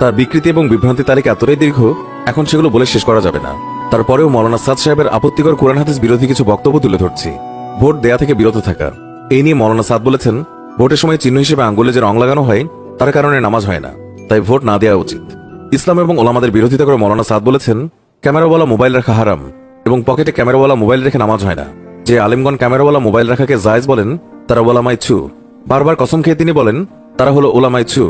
তার বিকৃতি এবং বিভ্রান্তি তালিকা এতটাই দীর্ঘ, এখন সেগুলো বলে শেষ করা যাবে না। তারপরেও মৌলানা সাদ সাহেবের আপত্তিকর কোরআন হাদিস বিরোধী কিছু বক্তব্য তুলে ধরছি। ভোট দেয়া থেকে বিরত থাকা। এই নিয়ে মৌলানা সাদ বলেছেন, ভোটের সময় চিহ্ন হিসেবে আঙ্গুলে যে রং লাগানো হয়, তার কারণে নামাজ হয় না, তাই ভোট না দেওয়া উচিত। ইসলাম এবং ওলামাদের বিরোধিতা করে মৌলানা সাদ বলেছেন, ক্যামেরাওয়ালা মোবাইল রাখা হারাম এবং পকেটে ক্যামেরাওয়ালা মোবাইল রেখে নামাজ হয় না। যে আলিমগণ ক্যামেরাওয়ালা মোবাইল রাখাকে জায়েজ বলেন, তারা ওলামাই ছু। বারবার কসম খেয়ে তিনি বলেন, তারা হলো ওলামাই ছু।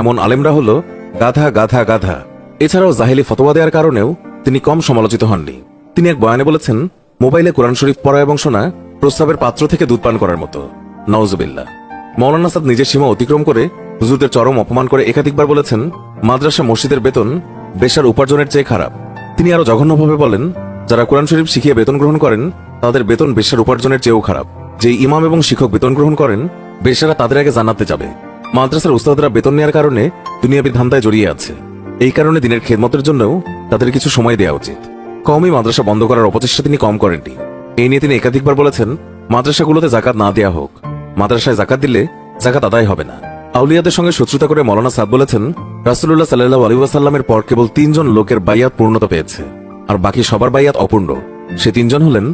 এমন আলেমরা হলো গাধা গাধা গাধা। এছাড়াও জাহিলি ফতোয়া দেওয়ার কারণেও তিনি কম সমালোচিত হননি। তিনি এক বয়ানে বলেছেন, মোবাইলে কোরআন শরীফ পড়া এবং শোনা প্রস্তাবের পাত্র থেকে দুধ পান করার মতো। নওজবিল্লা মৌলানা সাদ নিজের সীমা অতিক্রম করে হুজুরদের চরম অপমান করে একাধিকবার বলেছেন, মাদ্রাসা মসজিদের বেতন বেশার উপার্জনের চেয়ে খারাপ। তিনি আরও জঘন্যভাবে বলেন, যারা কোরআন শরীফ শিখিয়ে বেতন গ্রহণ করেন, তাদের বেতন বেশার উপার্জনের চেয়েও খারাপ। যে ইমাম এবং শিক্ষক বেতন গ্রহণ করেন, বেশারা তাদের আগে জানাতে যাবে। মাদ্রাসার উস্তাদরা বেতন নেওয়ার কারণে দুনিয়াবি ধান্দায় জড়িয়ে আছে। এই কারণে দিনের খেদমতের জন্যও তাদের কিছু সময় দেওয়া উচিত। কমই মাদ্রাসা বন্ধ করার অপচেষ্টা তিনি কম করেননি। এই নিয়ে তিনি একাধিকবার বলেছেন, মাদ্রাসাগুলোতে জাকাত না দেয়া হোক। মাদ্রাসায় জাকাত দিলে জাকাত আদায় হবে না। আউলিয়াদের সঙ্গে শত্রুতা করে মৌলানা সাদ বলেছেন রাসুল্লাহ সাল্লাহ আলী ওয়াসাল্লামের পর কেবল তিনজন লোকের বাইয়াত পূর্ণতা পেয়েছে, আর বাকি সবার বাইয়াত অপূর্ণ। সে তিনজন হলেন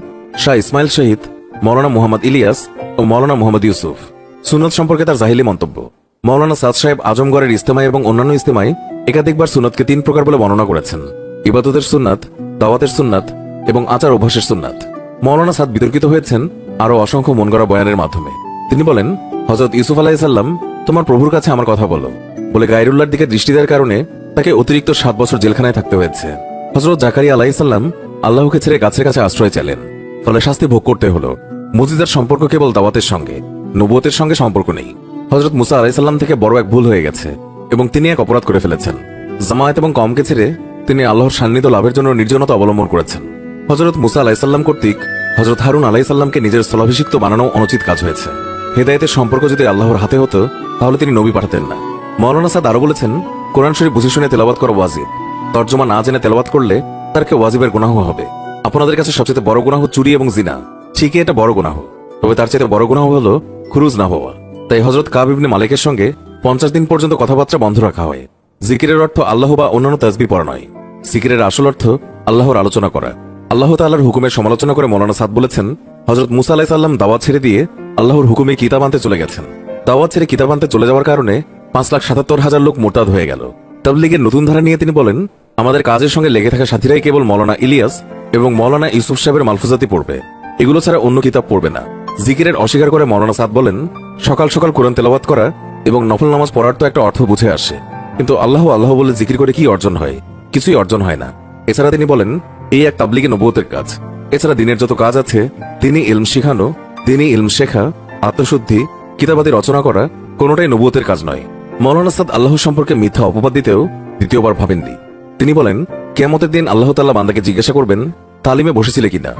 শাহ ইসমাইল শহীদ, মৌলানা মোহাম্মদ ইলিয়াস ও মৌলানা মোহাম্মদ ইউসুফ। সুনত সম্পর্কে তার জাহিলি মন্তব্য। মৌলানা সাদ সাহেব আজমগড়ের ইস্তেমায় এবং অন্যান্য ইস্তেমায় একাধিকবার সুন্নতকে তিন প্রকার বলে বর্ণনা করেছেন। ইবাদতের সুন্নাত, দাওয়াতের সুন্নাত এবং আচার অভ্যাসের সুন্নাত। মৌলানা সাদ বিতর্কিত হয়েছেন আরও অসংখ্য মন গড়া বয়ানের মাধ্যমে। তিনি বলেন হজরত ইউসুফ আলাহিসাল্লাম তোমার প্রভুর কাছে আমার কথা বলো। বলে গাইরুল্লাহর দিকে দৃষ্টি দেওয়ার কারণে তাকে অতিরিক্ত সাত বছর জেলখানায় থাকতে হয়েছে। হজরত জাকারিয়া আলাহিসাল্লাম আল্লাহকে ছেড়ে গাছের কাছে আশ্রয় চাইলেন ফলে শাস্তি ভোগ করতে হলো। মজিদার সম্পর্ক কেবল দাওয়াতের সঙ্গে, নবুয়তের সঙ্গে সম্পর্ক নেই। হজরত মুসা আলাইসাল্লাম থেকে বড় এক ভুল হয়ে গেছে এবং তিনি এক অপরাধ করে ফেলেছেন। জামায়াত এবং কমকে ছেড়ে তিনি আল্লাহর সান্নিধ্য লাভের জন্য নির্জনতা অবলম্বন করেছেন। হজরত মুসা আলাইসাল্লাম কর্তৃক হজরত হারুন আলাইসাল্লামকে নিজের স্থলাভিষিক্ত বানানো অনুচিত কাজ হয়েছে। হেদায়তের সম্পর্ক যদি আল্লাহর হাতে হতো, তাহলে তিনি নবী পাঠাতেন না। মৌলানা সাদ আরও বলেছেন, কোরআন শরীফ বুঝে শুনে তেলাবাত করা ওয়াজিব। তর্জমা না জেনে তেলাবাত করলে তার কে ওয়াজিবের গুনাহ হবে। আপনাদের কাছে সবচেয়ে বড় গুনাহ চুরি এবং জিনা। ঠিকই এটা বড় গুনাহ। তবে তার চাইতে বড় গুনাহ হলো খুরুজ না হওয়া। তাই হজরত কাব ইবনে মালিকের সঙ্গে পঞ্চাশ দিন পর্যন্ত কথাবার্তা বন্ধ রাখা হয়। জিকিরের অর্থ আল্লাহ বা অন্যান্য তাজবি পড়া নয়। জিকিরের আসল অর্থ আল্লাহর আলোচনা করা। আল্লাহ তাল্লাহর হুকুমের সমালোচনা করে মৌলানা সাদ বলেছেন হজরত মুসা আলাহ সাল্লাম দাওয়াত ছেড়ে দিয়ে আল্লাহর হুকুমে কিতাব আনতে চলে গেছেন। দাওয়াত ছেড়ে কিতাব আনতে চলে যাওয়ার কারণে পাঁচ লাখ সাতাত্তর হাজার লোক মোরতাদ হয়ে গেল। তাবলিগের নতুন ধারা নিয়ে তিনি বলেন, আমাদের কাজের সঙ্গে লেগে থাকা সাথীরাই কেবল মৌলানা ইলিয়াস এবং মৌলানা ইউসুফ সাহেবের মালফুজাতি পড়বে। এগুলো ছাড়া অন্য কিতাব পড়বে না। জিকিরের অস্বীকার করে মৌলানা সাদ বলেন, সকাল সকাল কোরআন তেলাবাত করা এবং নফল নামাজ পড়ার তো একটা অর্থ বুঝে আসে। কিন্তু আল্লাহ আল্লাহ বলে জিকির করে কি অর্জন হয়? কিছুই অর্জন হয় না। এছাড়া তিনি বলেন, এই এক তাবলিগে নবুয়তের কাজ। এছাড়া দিনের যত কাজ আছে, তিনি ইলম শিখানো দিনই ইলম শেখা, আত্মশুদ্ধি, কিতাবাদি রচনা করা কোনোটাই নবুয়তের কাজ নয়। মৌলানা সাদ আল্লাহ সম্পর্কে মিথ্যা অপবাদ দিতেও দ্বিতীয়বার ভাবেননি। তিনি বলেন কেমতের দিন আল্লাহ তাল্লাহ বান্দাকে জিজ্ঞাসা করবেন, তালিমে বসেছিলে কিনা?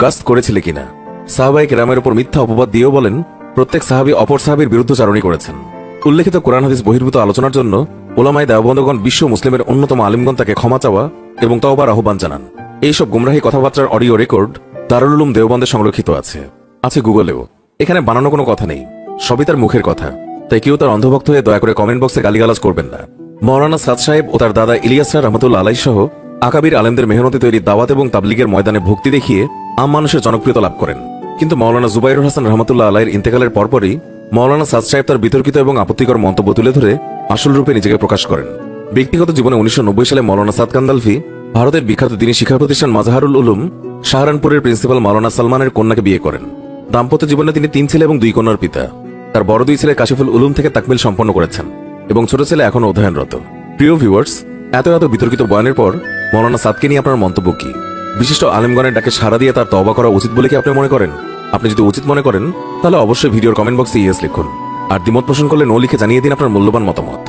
গাস্ত করেছিলে কিনা? সাহাবাই কেরামের উপর মিথ্যা অপবাদ দিয়েও বলেন, প্রত্যেক সাহাবি অপর সাহাবির বিরুদ্ধে চারণী করেছেন। উল্লেখিত কোরআন হাদিস বহির্ভূত আলোচনার জন্য ওলামাই দেওবন্দগণ বিশ্ব মুসলিমের অন্যতম আলিমগণ তাকে ক্ষমা চাওয়া এবং তওবার আহ্বান জানান। এইসব গুমরাহী কথাবার্তার অডিও রেকর্ড দারুল উলুম দেওবন্দে সংরক্ষিত আছে। আছে গুগলেও। এখানে বানানো কোনো কথা নেই। সবই তার মুখের কথা। তাই কেউ তার অন্ধভক্ত হয়ে দয়া করে কমেন্ট বক্সে গালিগালাজ করবেন না। মৌলানা সাদ সাহেব ও তার দাদা ইলিয়াসরা রহমতুল্লা আলাই সহ আকাবির আলেমদের মেহনতে তৈরি দাওয়াত এবং তাবলিগের ময়দানে ভক্তি দেখিয়ে আম মানুষের জনপ্রিয়তা লাভ করেন। কিন্তু মৌলানা জুবাইরুল হাসান রহমতুল্লাহ আলাইয়ের ইন্তেকালের পরপরই মৌলানা সাদ সাহেব তার বিতর্কিত এবং আপত্তিকর মন্তব্য তুলে ধরে আসল রূপে নিজেকে প্রকাশ করেন। ব্যক্তিগত জীবনে উনিশশো নব্বই সালে মৌলানা সাদ কান্দালভি ভারতের বিখ্যাত দিনী শিক্ষা প্রতিষ্ঠান মাজাহারুল উলুম শাহরানপুরের প্রিন্সিপাল মৌলানা সালমানের কন্যাকে বিয়ে করেন। দাম্পত্য জীবনে তিনি তিন ছেলে এবং দুই কন্যার পিতা। তার বড় দুই ছেলে কাশিফুল উলুম থেকে তাকমিল সম্পন্ন করেছেন এবং ছোট ছেলে এখনও অধ্যয়নরত। প্রিয় ভিউয়ার্স এত এত বিতর্কিত বয়ানের পর মৌলানা সাদকে নিয়ে আপনার মন্তব্য কি? বিশিষ্ট আলেমগণের ডাকে সাড়া দিয়ে তার তবা করা উচিত বলে কি আপনি মনে করেন? আপনি যদি উচিত মনে করেন, তাহলে অবশ্যই ভিডিওর কমেন্ট বক্সে ইয়েস লিখুন। আর দ্বিমত পোষণ করলে নো লিখে জানিয়ে দিন আপনার মূল্যবান মতামত।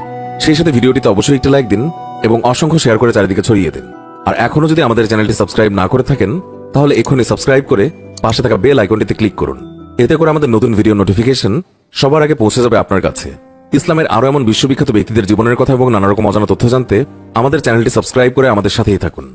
সেই সাথে ভিডিওটিতে অবশ্যই একটি লাইক দিন এবং অসংখ্য শেয়ার করে চারিদিকে ছড়িয়ে দিন। আর এখনও যদি আমাদের চ্যানেলটি সাবস্ক্রাইব না করে থাকেন, তাহলে এখনই সাবস্ক্রাইব করে পাশে থাকা বেল আইকনটিতে ক্লিক করুন। এতে করে আমাদের নতুন ভিডিও নোটিফিকেশন সবার আগে পৌঁছে যাবে আপনার কাছে। ইসলামের আরও এমন বিশ্ববিখ্যাত ব্যক্তিদের জীবনের কথা এবং নানা রকম অজানা তথ্য জানতে আমাদের চ্যানেলটি সাবস্ক্রাইব করে আমাদের সাথেই থাকুন।